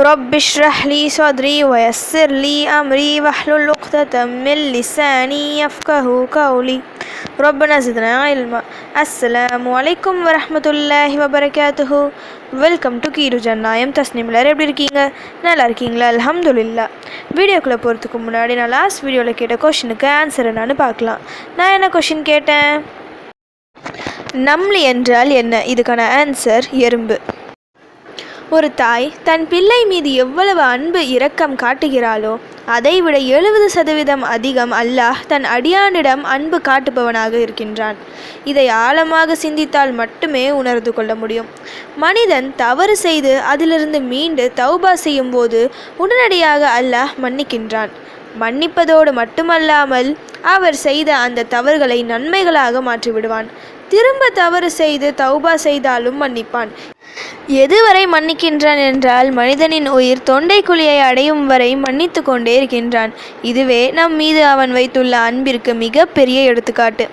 رب اشرح لي صدري ويسر لي أمري واحلل عقدة من لساني يفقه قولي ربنا زدنا علما السلام عليكم ورحمة الله وبركاته welcome to கீரு ஜன்னாயம் தஸ்னிம் எல்லாரும் எப்படி இருக்கீங்க நல்லா இருக்கீங்களா அல்ஹம்துலில்லா வீடியோக்குள்ளே போகிறதுக்கு முன்னாடி நான் லாஸ்ட் வீடியோவில் கேட்ட கொஷினுக்கு ஆன்சர் என்னன்னு பார்க்கலாம் நான் என்ன கொஷின் கேட்டேன் நம்லி என்றால் என்ன இதுக்கான ஆன்சர் எறும்பு ஒரு தாய் தன் பிள்ளை மீது எவ்வளவு அன்பு இரக்கம் காட்டுகிறாளோ அதைவிட எழுபது சதவீதம் அதிகம் அல்லாஹ் தன் அடியானிடம் அன்பு காட்டுபவனாக இருக்கின்றான். இதை ஆழமாக சிந்தித்தால் மட்டுமே உணர்ந்து கொள்ள முடியும். மனிதன் தவறு செய்து அதிலிருந்து மீண்டு தௌபா செய்யும் போது உடனடியாக அல்லாஹ் மன்னிக்கின்றான். மன்னிப்பதோடு மட்டுமல்லாமல் அவர் செய்த அந்த தவறுகளை நன்மைகளாக மாற்றிவிடுவான். திரும்ப தவறு செய்து தௌபா செய்தாலும் மன்னிப்பான். எதுவரை மன்னிக்கின்றான் என்றால் மனிதனின் உயிர் தொண்டை குழியை அடையும் வரை மன்னித்து கொண்டே இருக்கின்றான். இதுவே நம் மீது அவன் வைத்துள்ள அன்பிற்கு மிக பெரிய எடுத்துக்காட்டு.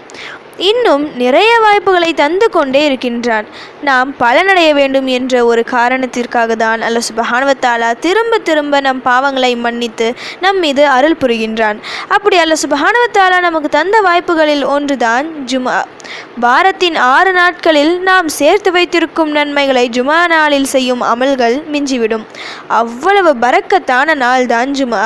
இன்னும் நிறைய வாய்ப்புகளை தந்து கொண்டே இருக்கின்றான். நாம் பலனடைய வேண்டும் என்ற ஒரு காரணத்திற்காக தான் அல்ல சுபஹானுவத்தாலா திரும்ப திரும்ப நம் பாவங்களை மன்னித்து நம் மீது அருள் புரிகின்றான். அப்படி அல்ல சுபஹானுவத்தாலா நமக்கு தந்த வாய்ப்புகளில் ஒன்றுதான் ஜுமா வாரத்தின் ஆறு நாட்களில் நாம் சேர்த்து வைத்திருக்கும் நன்மைகளை ஜுமா நாளில் செய்யும் அமல்கள் மிஞ்சிவிடும். அவ்வளவு பறக்கத்தான நாள்தான் ஜுமா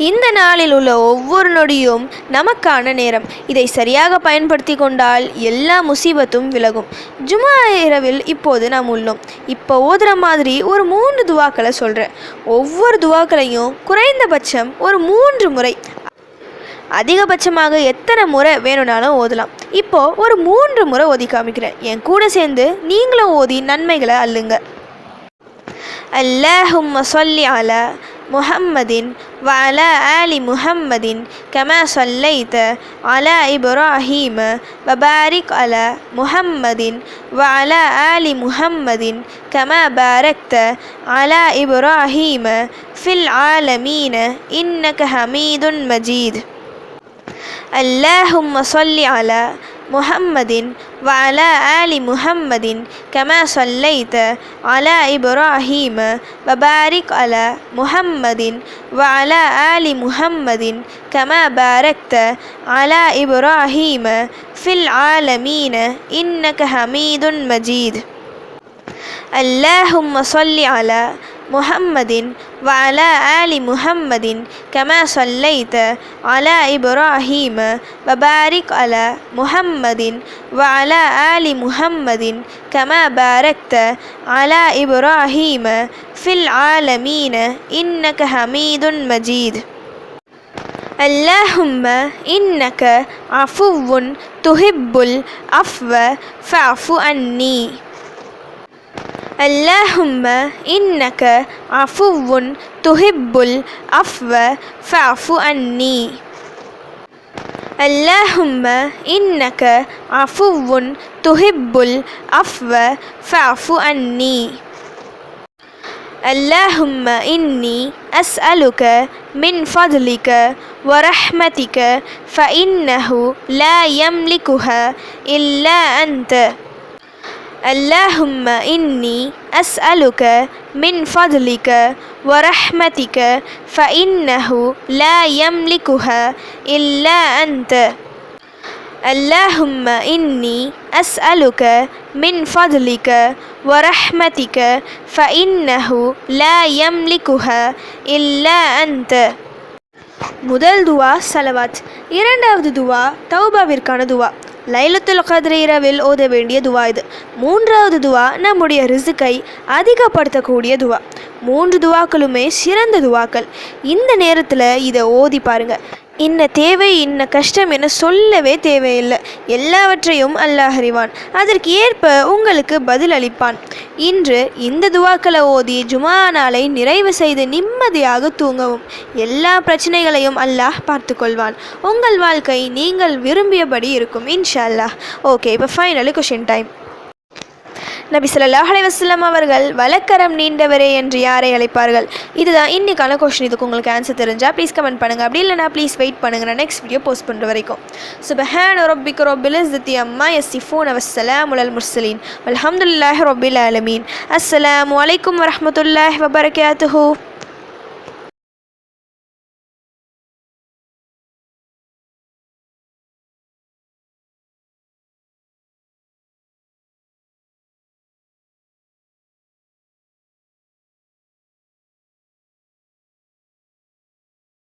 இந்த நாளில் உள்ள ஒவ்வொரு நொடியும் நமக்கான நேரம் இதை சரியாக பயன்படுத்தி கொண்டால் எல்லா முசீபத்தும் விலகும் ஜுமா இரவில் இப்போது நாம் உள்ளோம் இப்போ ஓதுற மாதிரி ஒரு மூன்று துவாக்களை சொல்கிறேன் ஒவ்வொரு துவாக்களையும் குறைந்தபட்சம் ஒரு மூன்று முறை அதிகபட்சமாக எத்தனை முறை வேணும்னாலும் ஓதலாம் இப்போ ஒரு மூன்று முறை ஓதி காமிக்கிறேன் என் கூட சேர்ந்து நீங்களும் ஓதி நன்மைகளை அள்ளுங்க اللهم صل على محمد وعلى آل محمد كما صليت على إبراهيم وبارك على محمد وعلى آل محمد كما باركت على إبراهيم في العالمين إنك حميد مجيد. اللهم صل على محمد وعلى آل محمد كما صليت على إبراهيم وبارك على محمد وعلى آل محمد كما باركت على إبراهيم في العالمين إنك حميد مجيد. اللهم صل على محمد وعلى آل محمد كما صليت على إبراهيم وبارك على محمد وعلى آل محمد كما باركت على إبراهيم في العالمين إنك حميد مجيد. اللهم إنك عفو تحب العفو فاعف عني. اللهم إنك عفو تحب العفو فاعف عني. اللهم إنك عفو تحب العفو فاعف عني. اللهم إني أسألك من فضلك ورحمتك فإنه لا يملكها إلا أنت. اللهم إني أسألك من فضلك ورحمتك فإنه لا يملكها إلا أنت اللهم إني أسألك من فضلك ورحمتك فإنه لا يملكها إلا أنت முதல் துவா சலவாத் இரண்டாவது துவா தௌபாவிற்கான துவா லைலத்துல் கதிர இரவில் ஓத வேண்டிய துவா இது. மூன்றாவது துவா நம்முடைய ரிசுக்கை அதிகப்படுத்தக்கூடிய துவா. மூன்று துவாக்களுமே சிறந்த துவாக்கள். இந்த நேரத்தில் இதை ஓதி பாருங்கள் இன்ன தேவை இன்ன கஷ்டம் என சொல்லவே தேவையில்லை. எல்லாவற்றையும் அல்லாஹ் அறிவான். அதற்கு ஏற்ப உங்களுக்கு பதில் அளிப்பான். இன்று இந்த துவாக்களை ஓதி ஜுமா நாளை நிறைவு செய்து நிம்மதியாக தூங்கவும். எல்லா பிரச்சனைகளையும் அல்லாஹ் பார்த்துக்கொள்வான். உங்கள் வாழ்க்கை நீங்கள் விரும்பியபடி இருக்கும் இன்ஷா அல்லாஹ். ஓகே இப்போ ஃபைனலி கொஷின் டைம் நபி ஸல்லல்லாஹு அலைஹி அவர்கள் வலக்கரம் நீண்டவரே என்று யாரை அழைப்பார்கள்? இதுதான் இன்னைக்கான கொஷின் இதுக்கு உங்களுக்கு ஆன்சர் தெரிஞ்சால் ப்ளீஸ் கமெண்ட் பண்ணுங்கள் அப்படி இல்லைனா ப்ளீஸ் வெயிட் பண்ணுங்கள் நான் நெக்ஸ்ட் வீடியோ போஸ்ட் பண்ணுற வரைக்கும். சுபஹான் ரொபிக் ரொபில் ஜித்தி அம்மா எஸ் சிஃபூன் அவசலாம் உலல் முர்சலீன் அலமதுல்லாஹ் ரொபில் அலமீன் அஸ்லாம் அலைக்கும் வரமத்துல்லாஹ் வபரகாத்துஹு.